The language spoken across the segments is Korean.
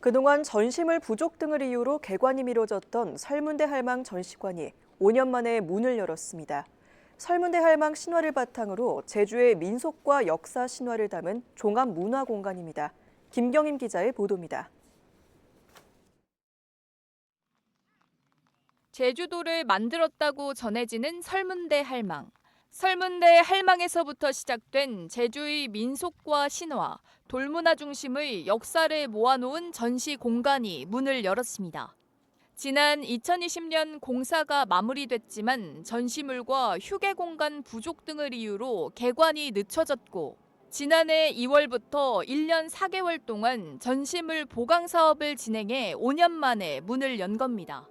그동안 전시물 부족 등을 이유로 개관이 미뤄졌던 설문대 할망 전시관이 5년 만에 문을 열었습니다. 설문대 할망 신화를 바탕으로 제주의 민속과 역사 신화를 담은 종합 문화 공간입니다. 김경임 기자의 보도입니다. 제주도를 만들었다고 전해지는 설문대 할망. 설문대 할망에서부터 시작된 제주의 민속과 신화, 돌문화 중심의 역사를 모아놓은 전시 공간이 문을 열었습니다. 지난 2020년 공사가 마무리됐지만 전시물과 휴게 공간 부족 등을 이유로 개관이 늦춰졌고 지난해 2월부터 1년 4개월 동안 전시물 보강 사업을 진행해 5년 만에 문을 연 겁니다.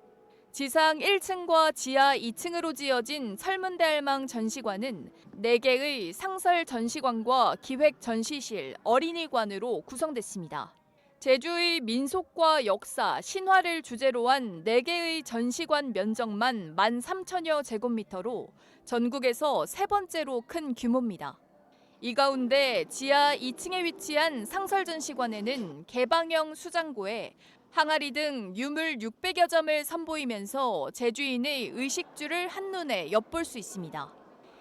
지상 1층과 지하 2층으로 지어진 설문대 할망 전시관은 4개의 상설 전시관과 기획 전시실, 어린이관으로 구성됐습니다. 제주의 민속과 역사, 신화를 주제로 한 4개의 전시관 면적만 13,000여 제곱미터로 전국에서 세 번째로 큰 규모입니다. 이 가운데 지하 2층에 위치한 상설 전시관에는 개방형 수장고에 항아리 등 유물 600여 점을 선보이면서 제주인의 의식주를 한눈에 엿볼 수 있습니다.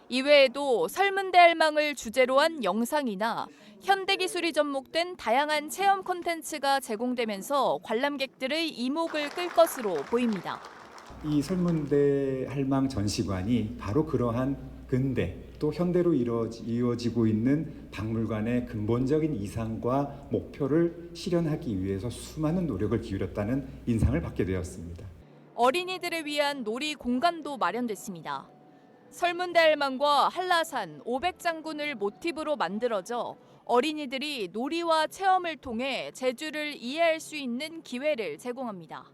이외에도 설문대 할망을 주제로 한 영상이나 현대기술이 접목된 다양한 체험 콘텐츠가 제공되면서 관람객들의 이목을 끌 것으로 보입니다. 이 설문대 할망 전시관이 바로 그러한 근대 또 현대로 이루어지- 이루어지 고 있는 박물관의 근본적인 이상과 목표를 실현하기 위해서 수많은 노력을 기울였다는 인상을 받게 되었습니다. 어린이들을 위한 놀이 공간도 마련됐습니다. 설문대 할망과 한라산, 오백장군을 모티브로 만들어져 어린이들이 놀이와 체험을 통해 제주를 이해할 수 있는 기회를 제공합니다.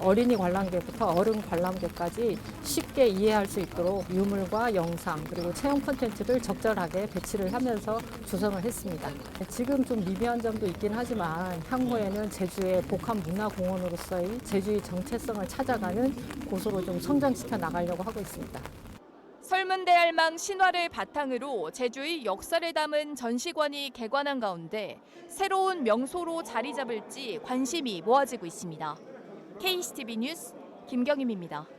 어린이 관람객부터 어른 관람객까지 쉽게 이해할 수 있도록 유물과 영상 그리고 체험 콘텐츠를 적절하게 배치를 하면서 조성을 했습니다. 지금 좀 미비한 점도 있긴 하지만 향후에는 제주의 복합 문화공원으로서의 제주의 정체성을 찾아가는 곳으로 좀 성장시켜 나가려고 하고 있습니다. 설문대 할망 신화를 바탕으로 제주의 역사를 담은 전시관이 개관한 가운데 새로운 명소로 자리 잡을지 관심이 모아지고 있습니다. KCTV 뉴스 김경임입니다.